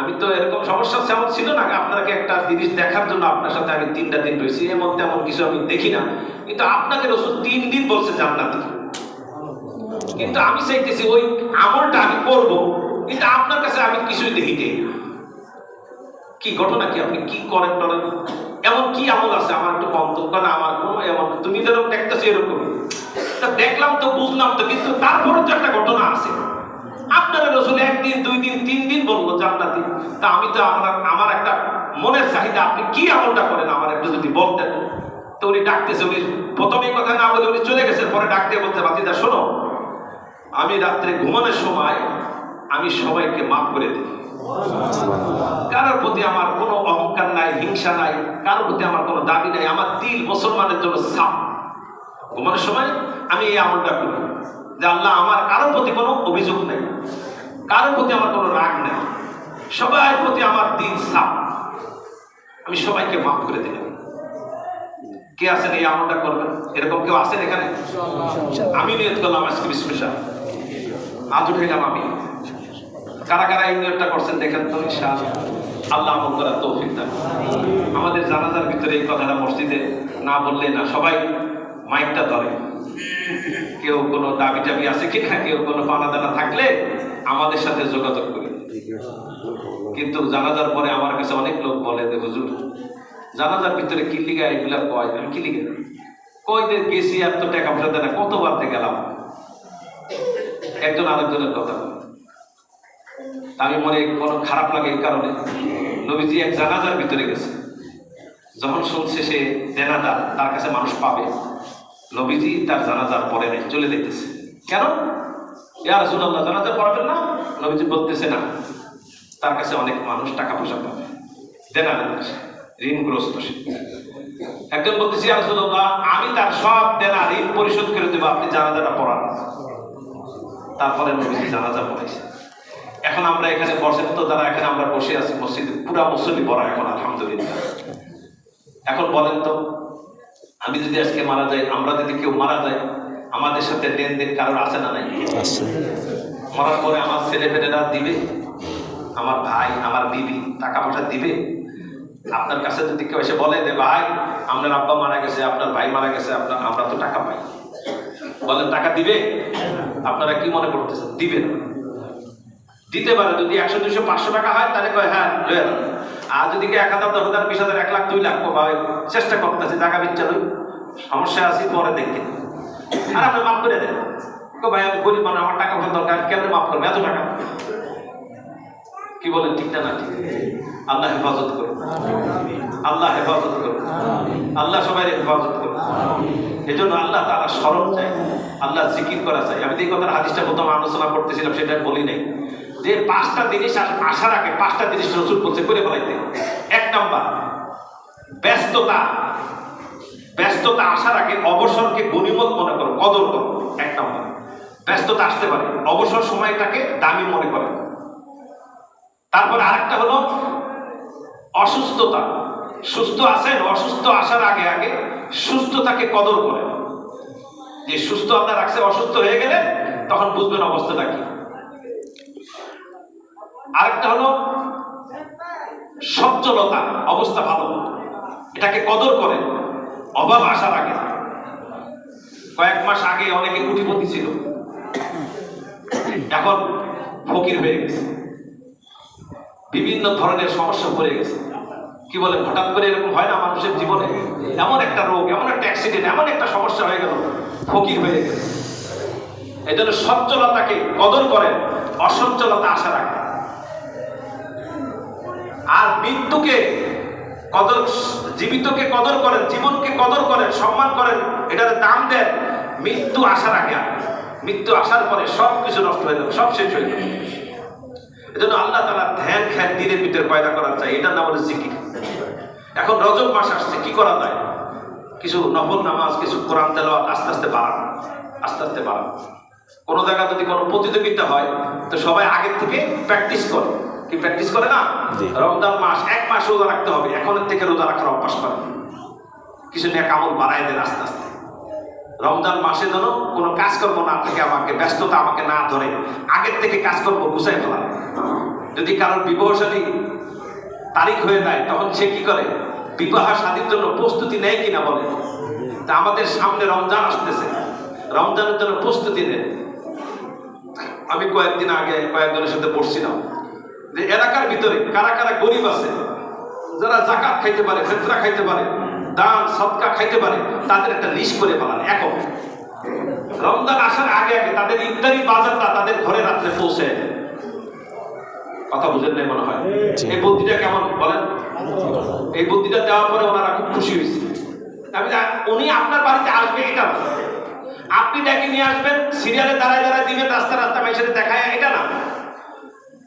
আমি তো এরকম সমস্যা তেমন ছিল না, আপনাকে একটা জিনিস দেখার জন্য আপনার সাথে আমি তিনটা দিন রয়েছি, এমন তেমন কিছু আমি দেখি না। কিন্তু আপনাকে রসুল তিন দিন বলছে জান্নাতি। কিন্তু আমি চাইতেছি ওই আমলটা আমি করব, কিন্তু আপনার কাছে আমি কিছুই দেখি কি ঘটনা কি? আপনি কি করেন টরেন এমন কি আমল আছে? আমার একটু মন্তব্য না আমার কোনো এমন, তুমি যেরকম দেখতেছো এরকম দেখলাম তো, বুঝলাম তো, কিন্তু তারপরে তো একটা ঘটনা আছে। আপনারা রসুল একদিন দুই দিন তিন দিন বলল জান্নাতি তা আমি তো আমার আমার একটা মনের চাহিদা, আপনি কি আমলটা করেন আমার একটু যদি বলতেন। তো উনি ডাকতেছে, উনি প্রথমে কথা না বলে উনি চলে গেছেন, পরে ডাকতে বলতে বাতিদা শোনো, আমি রাত্রে ঘুমানোর সময় আমি সবাইকে মাফ করে দিই। কারোর প্রতি আমার কোনো অহংকার নাই, হিংসা নাই, কারোর প্রতি আমার কোনো দাবি নাই, আমার দিল মুসলমানের জন্য সাপ। ঘুমানোর সময় আমি এই আমলটা করি। যে আল্লাহ আমার কারোর প্রতি কোনো অভিযোগ নেই কারোর প্রতি আমার কোনো রাগ নেই সবার প্রতি আমার দিল সাপ আমি সবাইকে মাফ করে দিলাম। কে আছেন এই আমলটা করবেন? এরকম কেউ আছেন এখানে? আমি নিয়ত করলাম আজকে বিস্পেশাল আজ উঠাইলাম আমি। কারা কারা এই নিয়তটা করছেন দেখেন তো ইনশাআল্লাহ। আল্লাহ আমল করার তৌফিক দান। আমাদের জানাজার ভিতরে এই কথাটা মসজিদে না বললে না সবাই মাইকটা ধরে। কেউ কোনো দাবি টাবি আছে কিনা, কেউ কোনো পানা দানা থাকলে আমাদের সাথে যোগাযোগ করে। কিন্তু জানাজার পরে আমার কাছে অনেক লোক বলে যে, হুজুর, জানাজার ভিতরে কি লিগা এগুলা কয়? আমি, কি লিগা যে, গেছি আর তো টাকা পয়সা দেয় না কতবার তে গেলাম? একজন আরেকজনের কথা। আমি মনে কোনো খারাপ লাগে এই কারণে। নবীজি এক জানাজার ভিতরে গেছে। যখন শুনছে সে দেনাদার, তার কাছে মানুষ পাবে। নবীজি তার জানাজার পরে নেই চলে যেতেছে কেন? ইয়া রাসূলুল্লাহ জানাজা পড়াবেন না? নবীজি বলতেছে না তার কাছে অনেক মানুষ টাকা পয়সা পাবে সে, ঋণগ্রস্ত সে। একজন বলতেছি রাসূলুল্লাহ আমি তার সব দেনা ঋণ পরিশোধ করে দেবো আপনি জানাজাটা পড়ান। তারপরে নবীজি জানাজা পড়েছে এখন আমরা এখানে বসেন তো যারা এখানে আমরা বসে আছি মসজিদে পুরা মুসল্লি পড়া এখন আলহামদুলিল্লাহ। এখন বলেন তো আমি যদি আজকে মারা যাই আমরা যদি কেউ মারা যায় আমাদের সাথে লেনদেন কারোর আছে না নাই? মরার পরে আমার ছেলে ফেলেরা দিবে আমার ভাই আমার বিবি টাকা পয়সা দিবে। আপনার কাছে যদি কেউ এসে বলে যে ভাই আপনার আব্বা মারা গেছে আপনার ভাই মারা গেছে আপনার আমরা তো টাকা পাই। বলেন টাকা দিবে? আপনারা কি মনে করতেছেন? দিবে না। দিতে পারে যদি একশো দুশো পাঁচশো টাকা হয় তাহলে কয় হ্যাঁ। আর যদি এক হাজার, দশ হাজার, বিশ হাজার, এক লাখ, দুই লাখ ভাই চেষ্টা করতেছি টাকা বিচ্ছা লই সমস্যা আছে, পরে দেখে আর আপনি মাফ করে দেন। ভাই, আমি গরিব মানে আমার টাকা পয়সা দরকার কেমন মাফ করবে? এত টাকা। কি বলেন, ঠিক না ঠিক? আল্লাহ হেফাজত করুন। আল্লাহ হেফাজত করুন। আল্লাহ সবাই হেফাজত করুন। এই জন্য আল্লাহ তারা স্মরণ চাই। আল্লাহ জিকির করা চাই। আমি এই কথার হাদিসটা প্রথম আলোচনা করতেছিলাম, সেটা বলি নাই। যে পাঁচটা জিনিস আস- আসার আগে পাঁচটা জিনিস রসুল বলছে করে বলাইতে এক নাম্বার, ব্যস্ততা। ব্যস্ততা আসার আগে অবসরকে গণিমত মনে করো, কদর করো। এক নম্বর, ব্যস্ততা আসতে পারে। অবসর সময়টাকে দামি মনে করে। তারপর আরেকটা হলো অসুস্থতা। সুস্থ আছেন, অসুস্থ আসার আগে আগে সুস্থতাকে কদর করেন। যে সুস্থ আপনার রাখছে, অসুস্থ হয়ে গেলে তখন বুঝবেন অবস্থাটা কি। আরেকটা হলো সচ্ছলতা অবস্থা ভালো। এটাকে কদর করেন অভাব আসার আগে। কয়েক মাস আগে অনেকে কুটিপতি ছিল। এখন ফকির হয়ে গেছে। বিভিন্ন ধরনের সমস্যা পড়ে গেছে। কি বলে, হঠাৎ করে এরকম হয় না মানুষের জীবনে? এমন একটা রোগ, এমন একটা অ্যাক্সিডেন্ট এমন একটা সমস্যা হয়ে গেল, ফকির হয়ে গেছে। এই জন্য সচ্ছলতাকে কদর করেন অসচ্ছলতা আশা রাখেন আর মৃত্যুকে কদর, জীবিতকে কদর করেন, জীবনকে কদর করেন, সম্মান করেন, এটার দাম দেন, মৃত্যু আসার আগে মৃত্যু আসার পরে সব কিছু নষ্ট হয়ে যাবে, সব শেষ হয়ে যাবে। এজন্য আল্লাহ তালা ধ্যান, খ্যান, দিনের ভিতরে পয়দা করা চাই, এটার নাম হলো জিকির। এখন রজব মাস আসছে, কি করা যায়? কিছু নফল নামাজ, কিছু কোরআন তেলাওয়াত, আস্তে আস্তে বাড়ান, আস্তে আস্তে বাড়ান। কোনো জায়গায় যদি কোনো প্রতিযোগিতা হয়, তো সবাই আগের থেকে প্র্যাকটিস করে। কি প্র্যাকটিস করে না? রমজান মাস এক মাস রোজা রাখতে হবে। এখনের থেকে রোজা রাখার অভ্যাস করে কিছু নিয়ে কামল বাড়াই দেন আস্তে আস্তে। রমজান মাসে যেন কোনো কাজকর্ম না থাকে আমাকে ব্যস্ততা আমাকে না ধরে আগের থেকে কাজকর্ম গুছাই ফেলা। যদি কারোর বিবাহশালী তারিখ হয়ে যায় তখন সে কি করে? বিবাহ শাদীর জন্য প্রস্তুতি নেয় কিনা বলে? তা আমাদের সামনে রমজান আসতেছে। রমজানের জন্য প্রস্তুতি নেয় আমি কয়েকদিন আগে কয়েকজনের সাথে বসছিলাম যে এলাকার ভিতরে কারা কারা গরিব আছে যারা জাকাত খাইতে পারে ফেতরা খাইতে পারে দান সৎকা খাইতে পারে তাদের একটা লিস্ট করে বানান এখন রমজান আসার আগে আগে তাদের ইফতারি বাজারটা তাদের ঘরে রাত্রে পৌঁছে কথা বুঝেন নাই মনে হয়? এই বুদ্ধিটা কেমন বলেন? এই বুদ্ধিটা দেওয়ার পরে ওনারা খুব খুশি হয়েছে। আমি উনি আপনার বাড়িতে আসবে এটা না। আপনি ডেকে নিয়ে আসবেন সিরিয়ালে দাঁড়ায় দাঁড়ায় দিবেন রাস্তা রাস্তা মাইসের দেখায় এটা না।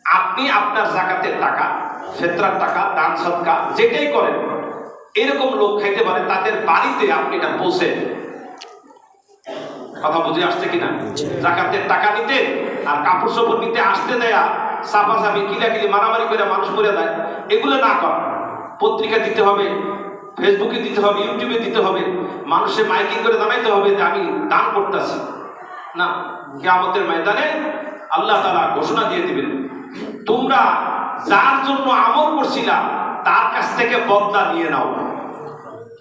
আপনি আপনার জাকাতের টাকা, ফেতরার টাকা, দান সৎকা যেটাই করেন, এরকম লোক খাইতে পারে, তাদের বাড়িতে আপনি এটা পৌঁছে কথা বুঝে আসছে কিনা? জাকাতের টাকা নিতে আর কাপড় চোপড় নিতে আসতে দেয়া সাফা সাফি কিলাকিলি, মারামারি করে মানুষ মরে দেয় এগুলো না করা। পত্রিকা দিতে হবে, ফেসবুকে দিতে হবে, ইউটিউবে দিতে হবে, মানুষের মাইকিং করে জানাইতে হবে যে আমি দান করতেছি। না, কেয়ামতের ময়দানে আল্লাহ তারা ঘোষণা দিয়ে দিবেন। তোমরা যার জন্য আমল করছিলা, তার কাছ থেকে বদলা নিয়ে নাও।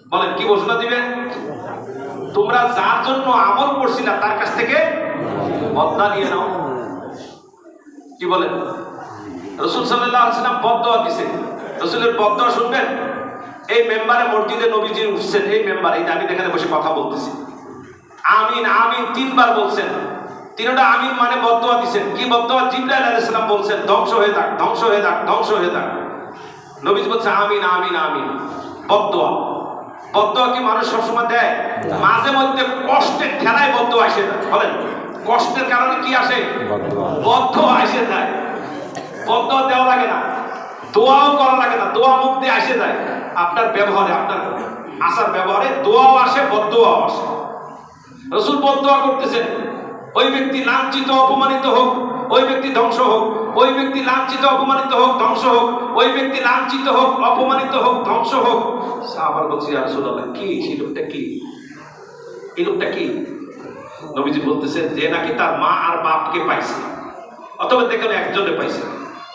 বলেন, কি ঘোষণা দিবেন? তোমরা যার জন্য আমল করছিলা, তার কাছ থেকে বদলা নিয়ে নাও। কি বলেন? রসুল সাল্লাম বদয়া দিছে। রসুলের বদয়া শুনবেন? এই মেম্বারে মসজিদে নবীজি উঠছেন, এই মেম্বার, এই আমি এখানে বসে কথা বলতেছি। আমিন আমিন, তিনবার বলছেন। তিনটা আমিন মানে বদয়া দিচ্ছেন কি বদয়া জিব্রাইল আলাইহিস সালাম বলছেন ধ্বংস হয়ে যাক ধ্বংস হয়ে যাক ধ্বংস হয়ে যাক নবীজি বলছে আমিন আমিন আমিন। বদয়া বদয়া কি মানুষ সবসময় দেয়? মাঝে মধ্যে কষ্টের খেলায় বদয়া আসে না। বলেন কষ্টের কারণে কি আসে? বদ্ধ আসে যায় বদ্ধ দেওয়া লাগে না। দোয়াও করা লাগে না। দোয়া মুখ দিয়ে আসে যায়। আপনার ব্যবহারে আপনার আসার ব্যবহারে দোয়াও আসে বদ্ধও আসে। রসুল বদোয়া করতেছেন। ওই ব্যক্তি লাঞ্ছিত, অপমানিত হোক, ওই ব্যক্তি ধ্বংস হোক, ওই ব্যক্তি লাঞ্ছিত, অপমানিত হোক, ধ্বংস হোক, ওই ব্যক্তি লাঞ্ছিত হোক, অপমানিত হোক, ধ্বংস হোক। আবার বলছি রাসূলুল্লাহ, কি? এই লোকটা কি? এই লোকটা কি? নবীজি বলতেছে, যে নাকি তার মা আর বাপকে পাইছে। অথবা দেখেন একজনে পাইছে।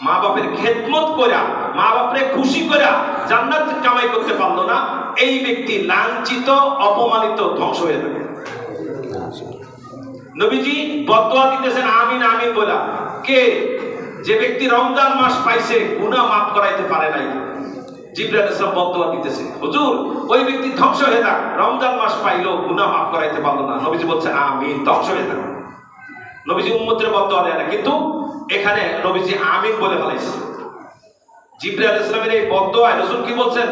মা বাপের খেদমত করা মা বাপরে খুশি করা জান্নাত কামাই করতে পারল না। এই ব্যক্তি লাঞ্ছিত, অপমানিত, ধ্বংস হয়ে যাবে। নবীজি বদোয়া দিতেছেন, আমিন আমিন বলা। কে? যে ব্যক্তি রমজান মাস পাইছে, গুনাহ মাফ করাইতে পারে নাই। জিব্রাইল ইসলাম বদোয়া দিতেছে। হুজুর, ওই ব্যক্তি ধ্বংস হয়ে যাক, রমজান মাস পাইলো, গুনাহ মাফ করাইতে পারল না। নবীজি বলছে, আমিন, ধ্বংস হয়ে যাক। নবীজি উম্মতের বদোয়া দেয় না কিন্তু এখানে নবীজি আমিন বলে ফেলাইছে। জিব্রাইল ইসলামের এই বদোয়ায় রাসূল কি বলছেন?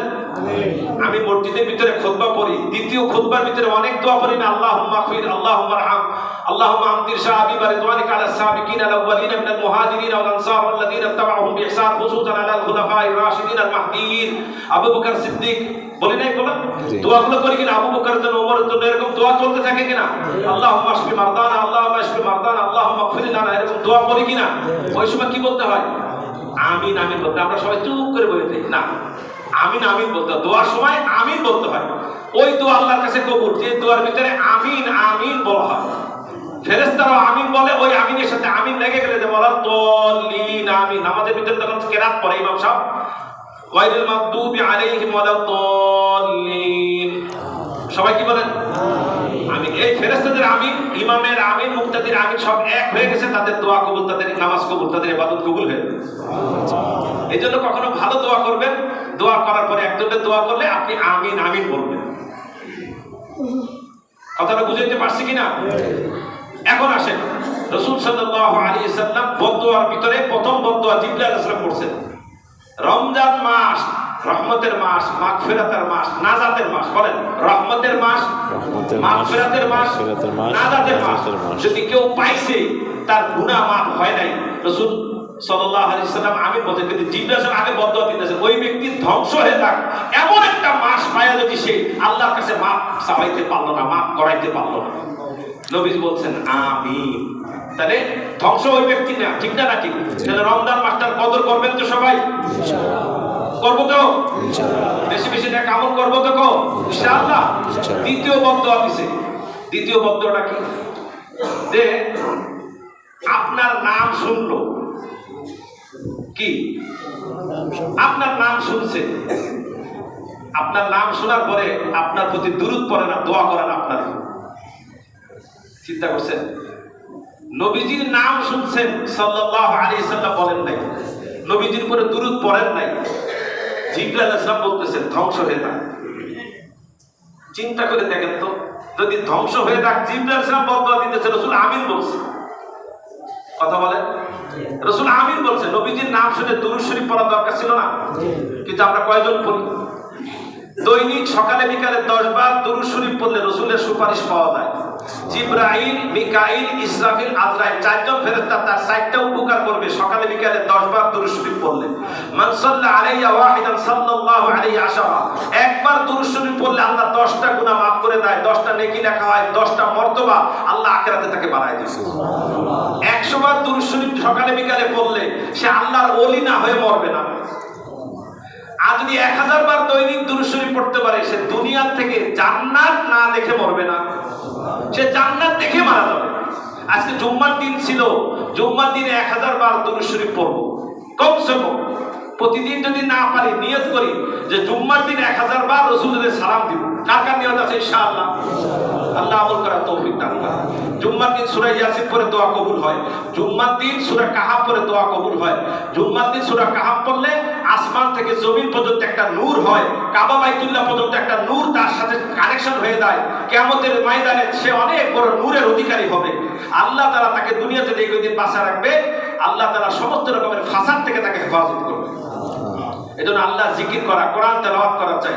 আমি মসজিদের ভিতরে খুতবা পড়ি, দ্বিতীয় খুতবার ভিতরে অনেক দোয়া পড়ি, না আল্লাহুম্মা গফির আলা সাবিকিন আল আউয়ালিন মিনাল মুহাজিরিন ওয়াল আনসার ওয়াল্লাযিনা ইত্তাবাউহুম বিইহসান খুসুসান আলা আল খুলাফায়ে রাশিদিন আল মাহদিয়িন আবু বকর সিদ্দিক বলি নাই বলা দোয়াগুলো করি কিনা? আবু বকর জন্য ওমরের জন্য এরকম দোয়া চলতে থাকে কিনা? আল্লাহুম্মা আশফি মারদানা আল্লাহুম্মা আশফি মারদানা আল্লাহুম্মা গফির লানা এরকম দোয়া করি কিনা? ওই সময় কি বলতে হয়? আমিন আমিন বলতে আমরা সবাই চুপ করে বলে থাকি। না। আমিন আমিন বলতে দোয়ার সময় আমিন বলতে হয়। ওই দোয়া আল্লাহর কাছে কবুল। যে দোয়ার ভিতরে আমিন আমিন বলা হয়। ফেরেস্তারাও আমিন বলে ওই আমিনের সাথে আমিন লেগে গেলে যে বলা তলিন আমিন। আমাদের ভিতরে তখন কেরাত পড়ে ইমাম সাহেব। ওয়াইদুল মাকদুবি আলাইহিম ওয়ালা তলিন সবাই কি বলেন? আমি এই ফেরেস্তাদের আমিন ইমামের আমিন মুক্তাদির আমিন সব এক হয়ে গেছে তাদের দোয়া কবুল তাদের নামাজ কবুল তাদের ইবাদত কবুল হয়ে গেছে। এই জন্য কখনো ভালো দোয়া করবেন দোয়া করার পরে একজনের দোয়া করলে আপনি আমিন আমিন বলবেন। কথাটা বুঝাইতে পারছি কিনা? এখন আসেন। রসুল সাল্লাল্লাহু আলাইহি সাল্লাম বদদোয়ার ভিতরে প্রথম বদদোয়া জিবরাইল আলাইহিস সালাম করছেন রমজান মাস রহমতের মাস মাগফিরাতের মাস নাজাতের মাস বলেন রহমতের মাস মাগফিরাতের মাস নাজাতের মাস। যদি কেউ পাইছে তার গুনাহ মাফ হয় নাই। রসুল সাল্লাল্লাহু আলাইহি সাল্লাম আমি বলতে কিন্তু জিজ্ঞাসা আগে বদয়া দিতেছে। ওই ব্যক্তি ধ্বংস হয়ে যাক এমন একটা মাস পায়া যদি সে আল্লাহর কাছে মাফ চাওয়াইতে পারল না মাফ করাইতে পারল না। নবীজি বলছেন, আমিন। তাহলে ধ্বংস ওই ব্যক্তি না, ঠিক না নাকি? তাহলে রমজান কদর করবেন তো সবাই? করব তো? বেশি বেশি আমল করব তো কো? ইনশাআল্লাহ। দ্বিতীয় বদ্ধ দ্বিতীয় বদ্ধটা কি? যে আপনার নাম শুনলো। কি? আপনার নাম শুনছে। আপনার নাম শোনার পরে আপনার প্রতি দুরুদ পড়ে না, দোয়া করে না আপনার চিন্তা করছেন? নবীজির নাম শুনছেন, সাল্লাল্লাহু আলাইহি সাল্লাম বলেন নাই। নবীজির পরে দুরুদ পড়েন নাই। জিবরাইল ইসলাম বলতেছেন, ধ্বংস হয়ে যাক। চিন্তা করে দেখেন তো, যদি ধ্বংস হয়ে যাক, জিবরাইল ইসলাম বদয়া দিতেছে, রসুল আমিন বলছে। কথা বলেন? রসুল আমিন বলছে, নবীজির নাম শুনে দুরুদ শরীফ পড়ার দরকার ছিল না? কিন্তু আমরা কয়জন পড়ি? দৈনিক সকালে বিকালে দশ বার দুরুদ শরীফ পড়লে রসুলের সুপারিশ পাওয়া যায়। জিব্রাইল, মিকাইল, ইসরাফিল আজরাইল চারজন তার উপকার করবে। সকালে, বিকালে দশ বার পড়লে। আলাইয়া ওয়াহিদান সাল্লাল্লাহু আলাইহি একবার পড়লে আল্লাহ 10টা গুনাহ করে দেয় 10টা নেকি লেখা হয় 10টা মর্তবা আল্লাহ আখিরাতে তাকে বাড়ায় দেয় একশো বার দুরুদ শরীফ সকালে, বিকালে পড়লে সে আল্লাহর ওলি না হয়ে মরবে না। আর যদি এক হাজার বার দৈনিক দুরুদ পড়তে পারে, সে দুনিয়ার থেকে জান্নাত না দেখে মরবে না। সে জান্নাত দেখে মারা যাবে। আজকে জুম্মার দিন ছিল, জুম্মার দিনে এক হাজার বার দুরুদ শরীফ পড়ব। কমসে কম প্রতিদিন যদি না পারি, নিয়ত করি যে জুম্মার দিন এক হাজার বার রসুলের সালাম দিব। কার কার নিয়ত আছে, ইনশাআল্লাহ? আল্লাহ আমল করার তৌফিক দান করে জুম্মার দিন সূরা ইয়াসিন পড়ে দোয়া কবুল হয়। জুম্মার দিন সূরা কাহাফ পড়ে দোয়া কবুল হয়। জুম্মার দিন সূরা কাহাফ পড়লে আসমান থেকে জমিন পর্যন্ত একটা নূর হয়। কাবা বাইতুল্লাহ পর্যন্ত একটা নূর তার কানেকশন হয়ে যায়। কিয়ামতের ময়দানে সে অনেক বড় নূরের অধিকারী হবে। আল্লাহ তারা তাকে দুনিয়াতে দীর্ঘদিন বাঁচা রাখবে, আল্লাহ তারা সমস্ত রকমের ফাসাদ থেকে তাকে হেফাজত করবে। এজন্য আল্লাহ জিকির করা, কোরআন তেলাওয়াত করা চাই।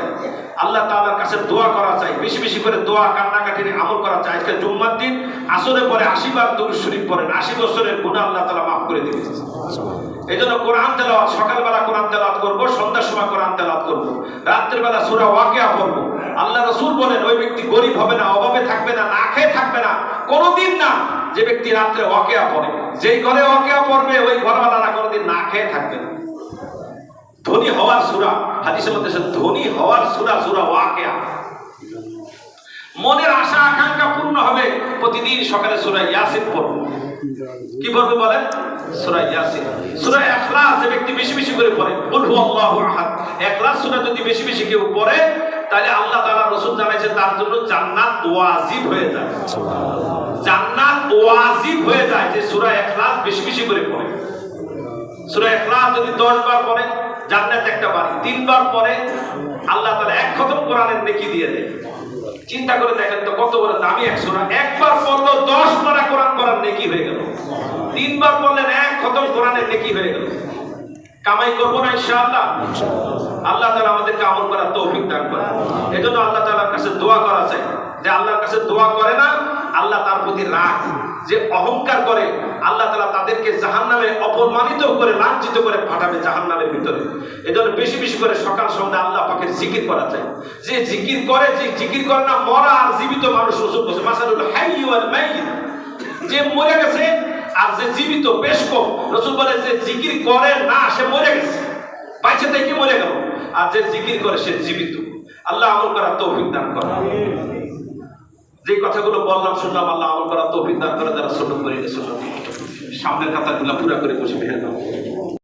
আল্লাহ তাআলার কাছে দোয়া করা চাই। বেশি বেশি করে দোয়া, কান্নাকাটির আমল করা চাই। আজকে জুম্মার দিন আসরে পরে আশি বার দুরূদ শরীফ পড়েন। আশি বছরের গুনাহ আল্লাহ তাআলা মাফ করে দিবেন। এই জন্য কোরআন তেলাওয়াত, সকালবেলা কোরআন তেলাওয়াত করব, সন্ধ্যার সময় কোরআন তেলাওয়াত করব রাত্রের বেলা সূরা ওয়াকিয়া পড়ব। আল্লাহ রাসূল বলেন, ওই ব্যক্তি গরিব হবে না, অভাবে থাকবে না না খেয়ে থাকবে না, কোনোদিন না যে ব্যক্তি রাত্রে ওয়াকিয়া পড়ে। যেই ঘরে ওয়াকিয়া পড়বে, ওই ঘরওয়ালারা কোনোদিন না খেয়ে থাকবে না। ধনী হওয়ার সুরা, হাদিসের মধ্যে ধনী হওয়ার সুরা সুরা ওয়াকিয়া। মনের আশা, আকাঙ্ক্ষা পূর্ণ হবে প্রতিদিন সকালে সুরাই ইয়াসিন পড়বে কি পড়বে বলেন? সুরাই ইয়াসিন। সূরা ইখলাস যে ব্যক্তি বেশি বেশি করে পড়ে বলব হুয়াল্লাহু আহাদ। ইখলাস সূরা যদি বেশি বেশি কেউ পড়ে, তাহলে আল্লাহ তাআলা রাসূল জানাইছে তার জন্য জান্নাত ওয়াজিব হয়ে যায়। জান্নাত ওয়াজিব হয়ে যায় যে সূরা ইখলাস বেশি বেশি করে পড়ে। সূরা ইখলাস যদি 10 বার পড়ে, জান্নাত একটা বাড়ি। তিনবার পড়ে, আল্লাহ তাআলা এক খতম কোরআনের নেকি দিয়ে দেয়। চিন্তা করে দেখেন তো কত বড় দামি এক সোনা একবার পড়ল 10 পারা কোরআন করার নেকি হয়ে গেল। তিনবার পড়লেন এক খতম কোরআনের নেকি হয়ে গেল। কামাই করব না ইনশাআল্লাহ? আল্লাহ তালা আমাদেরকে আমল করার তৌফিক দান করে এজন্য আল্লাহ তালার কাছে দোয়া করা চাই। যে আল্লাহর কাছে দোয়া করে না, আল্লাহ তার প্রতি রাগ। যে অহংকার করে, আল্লাহ তাআলা তাদেরকে জাহান্নামে অপমানিত করে, লাঞ্ছিত করে পাঠাবে জাহান্নামের ভিতরে। এজন্য বেশি বেশি করে সকাল সন্ধ্যা আল্লাহ পাকের জিকির করা চাই। যে জিকির করে, যে জিকির করে না, মরা আর জীবিত মানুষ রসুল বসে। মাসালুল হাই যে মরে গেছে আর যে জীবিত, বেশ কম। রসুল বলে, যে জিকির করে না, সে মরে গেছে। বাইচে থেকে মরে গেল? আর যে জিকির করে, সে জীবিত। আল্লাহ আমল করার তৌফিক দান করে যে কথাগুলো বললাম শুনলাম আল্লাহ আমল করা তৌফিক দান করে যারা ছোট করে সামনের কথাগুলো পুরা করে বসে ভেঙে